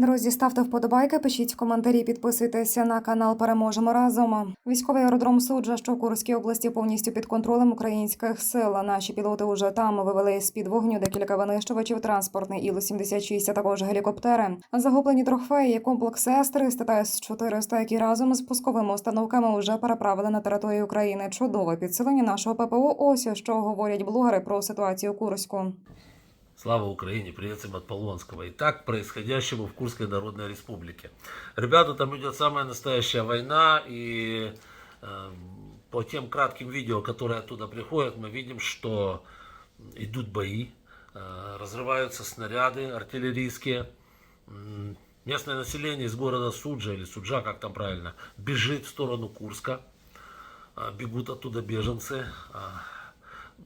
Друзі, ставте вподобайки, пишіть коментарі, підписуйтеся на канал. Переможемо разом. Військовий аеродром Суджа, що в Курській області повністю під контролем українських сил. Наші пілоти уже там вивели з під вогню декілька винищувачів, транспортний Іл-76, а також гелікоптери. Загублені трофеї, комплекс С-300 та С-400, які разом з пусковими установками вже переправили на територію України. Чудове підсилення нашого ППО. Ось що говорять блогери про ситуацію Курську. Слава Украине, привет всем от Полонского. Итак, происходящему в Курской Народной Республике. Ребята, там идет самая настоящая война, и э, по тем кратким видео, которые оттуда приходят, мы видим, что идут бои, э, разрываются снаряды артиллерийские. Местное население из города Суджа, или Суджа, как там правильно, бежит в сторону Курска. А, Бегут оттуда беженцы. А,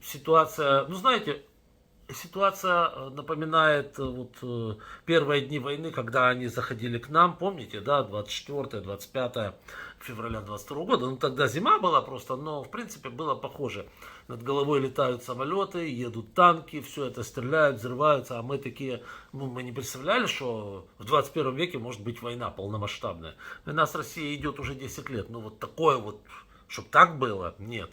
Ситуация, ну знаете, Ситуация э, напоминает э, вот э, первые дни войны, когда они заходили к нам, помните, да, 24-25 февраля 22 года, ну тогда зима была просто, но в принципе было похоже. Над головой летают самолеты, едут танки, все это стреляют, взрываются, а мы такие, ну мы не представляли, что в 21 веке может быть война полномасштабная. Война с Россией идет уже 10 лет, ну вот такое вот, чтобы так было, нет.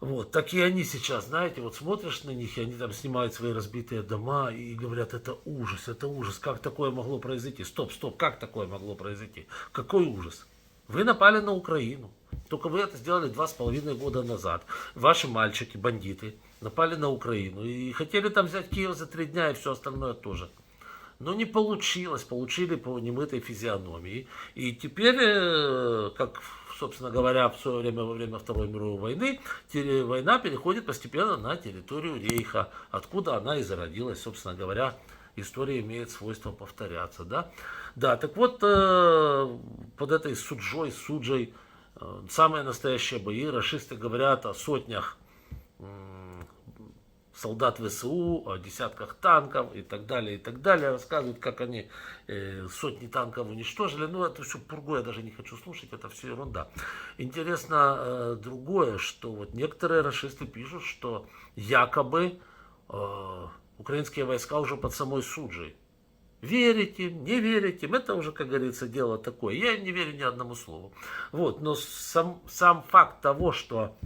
Вот, так и они сейчас, знаете, вот смотришь на них, и они там снимают свои разбитые дома и говорят, это ужас, это ужас, как такое могло произойти? Стоп, стоп, как такое могло произойти? Какой ужас? Вы напали на Украину. Только вы это сделали два с половиной года назад. Ваши мальчики, бандиты, напали на Украину и хотели там взять Киев за три дня и все остальное тоже. Но не получилось, получили по немытой физиономии. И теперь, э, как, собственно говоря, в свое время, во время Второй мировой войны, война переходит постепенно на территорию Рейха, откуда она и зародилась, собственно говоря, история имеет свойство повторяться, да? Да, так вот, э, под этой суджой, суджей, э, самые настоящие бои, расисты говорят о сотнях солдат ВСУ, о десятках танков и так далее, и так далее. Рассказывают, как они э, сотни танков уничтожили. Ну, это все пургу, я даже не хочу слушать, это все ерунда. Интересно э, другое, что вот некоторые расисты пишут, что якобы э, украинские войска уже под самой Суджей. Верите, не верите, это уже, как говорится, дело такое. Я не верю ни одному слову. Вот, но сам, сам факт того, что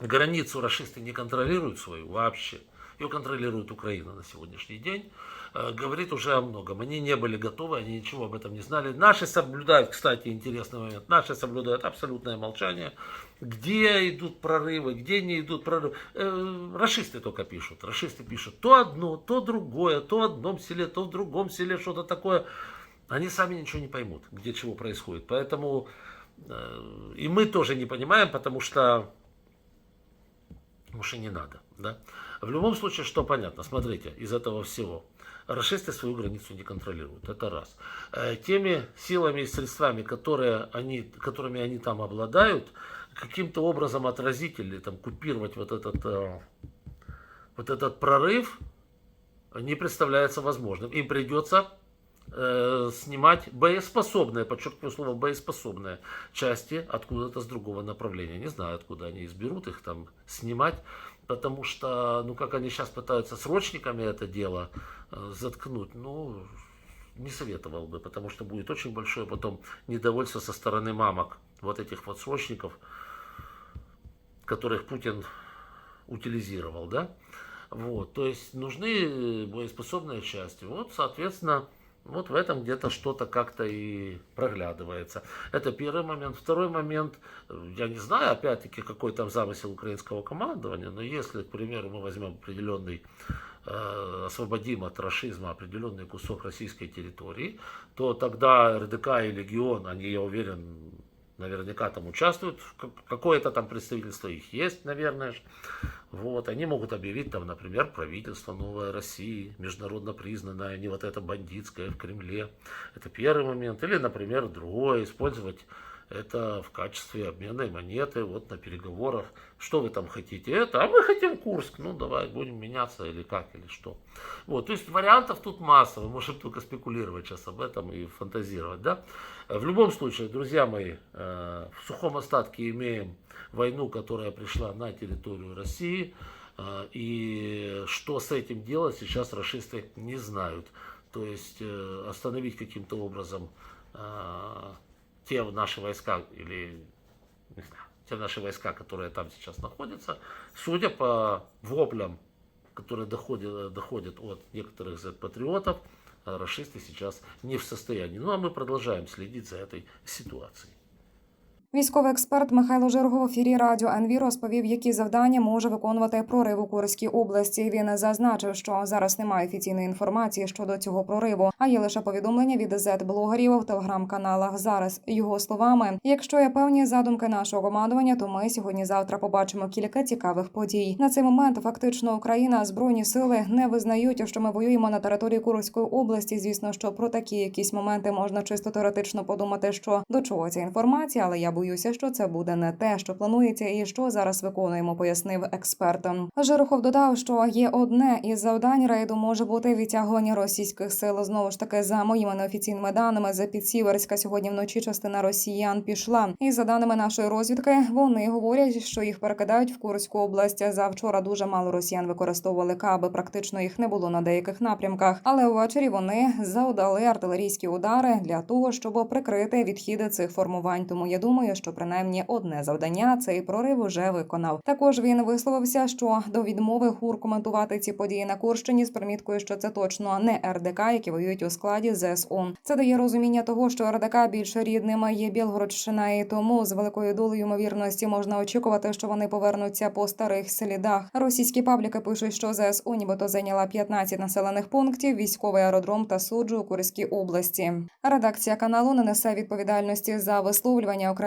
границу расисты не контролируют свою вообще, ее контролирует Украина на сегодняшний день, э, говорит уже о многом. Они не были готовы, они ничего об этом не знали. Наши соблюдают, кстати, интересный момент, наши соблюдают абсолютное молчание. Где идут прорывы, где не идут прорывы. Э, расисты только пишут. Расисты пишут то одно, то другое, то в одном селе, то в другом селе что-то такое. Они сами ничего не поймут, где чего происходит. Поэтому э, и мы тоже не понимаем, потому что Уж и не надо, да? В любом случае, что понятно, смотрите, из этого всего. Расисты свою границу не контролируют, это раз. Э, Теми силами и средствами, которые они, которыми они там обладают, каким-то образом отразить или там купировать вот этот, э, вот этот прорыв не представляется возможным. Им придется э, снимать боеспособные, подчеркиваю слово боеспособные части откуда-то с другого направления. Не знаю, откуда они изберут их там снимать, потому что, ну, как они сейчас пытаются срочниками это дело э, заткнуть, ну, не советовал бы, потому что будет очень большое потом недовольство со стороны мамок вот этих вот срочников, которых Путин утилизировал, да? Вот, то есть нужны боеспособные части. Вот, соответственно, вот в этом где-то что-то как-то и проглядывается. Это первый момент. Второй момент, я не знаю, опять-таки, какой там замысел украинского командования, но если, к примеру, мы возьмем определенный, э, освободим от рашизма определенный кусок российской территории, то тогда РДК и Легион, они, я уверен, наверняка там участвуют, Как- какое-то там представительство их есть, наверное. Вот, они могут объявить там, например, правительство новой России, международно признанное, не вот это бандитское в Кремле. Это первый момент. Или, например, другое, использовать это в качестве обменной монеты вот на переговорах. Что вы там хотите? Это, а мы хотим Курск. Ну, давай, будем меняться или как, или что. Вот, то есть вариантов тут масса. Мы можем только спекулировать сейчас об этом и фантазировать, да? В любом случае, друзья мои, э, в сухом остатке имеем войну, которая пришла на территорию России. Э, И что с этим делать, сейчас расисты не знают. то есть э, остановить каким-то образом те наши войска или не знаю, те наши войска, которые там сейчас находятся, судя по воплям, которые доходят, доходят от некоторых Z-патриотов, э, расисты сейчас не в состоянии. Ну а мы продолжаем следить за этой ситуацией. Військовий експерт Михайло Жиргов в ефірі радіо НВ розповів, які завдання може виконувати прорив у Курській області. Він зазначив, що зараз немає офіційної інформації щодо цього прориву, а є лише повідомлення від зет-блогерів в телеграм-каналах. Зараз його словами, якщо є певні задумки нашого командування, то ми сьогодні-завтра побачимо кілька цікавих подій. На цей момент фактично Україна збройні сили не визнають, що ми воюємо на території Курської області. Звісно, що про такі якісь моменти можна чисто теоретично подумати, що до чого ця інформація, але я боюся, що це буде не те, що планується, і що зараз виконуємо, пояснив експерт. Жирохов додав, що є одне із завдань рейду може бути відтягування російських сил. Знову ж таки, за моїми неофіційними даними, за Підсіверська сьогодні вночі частина росіян пішла. І за даними нашої розвідки, вони говорять, що їх перекидають в Курську область. Завчора дуже мало росіян використовували каби. Практично їх не було на деяких напрямках. Але ввечері вони завдали артилерійські удари для того, щоб прикрити відхіди цих формувань. Тому я думаю, що принаймні одне завдання цей прорив уже виконав. Також він висловився, що до відмови ГУР коментувати ці події на Курщині з приміткою, що це точно не РДК, які воюють у складі ЗСУ. Це дає розуміння того, що РДК більше рідними є Білгородщина, і тому з великою долею ймовірності можна очікувати, що вони повернуться по старих слідах. Російські пабліки пишуть, що ЗСУ нібито зайняла 15 населених пунктів, військовий аеродром та суджу у Курській області. Редакція каналу не несе відповідальності за висловлювання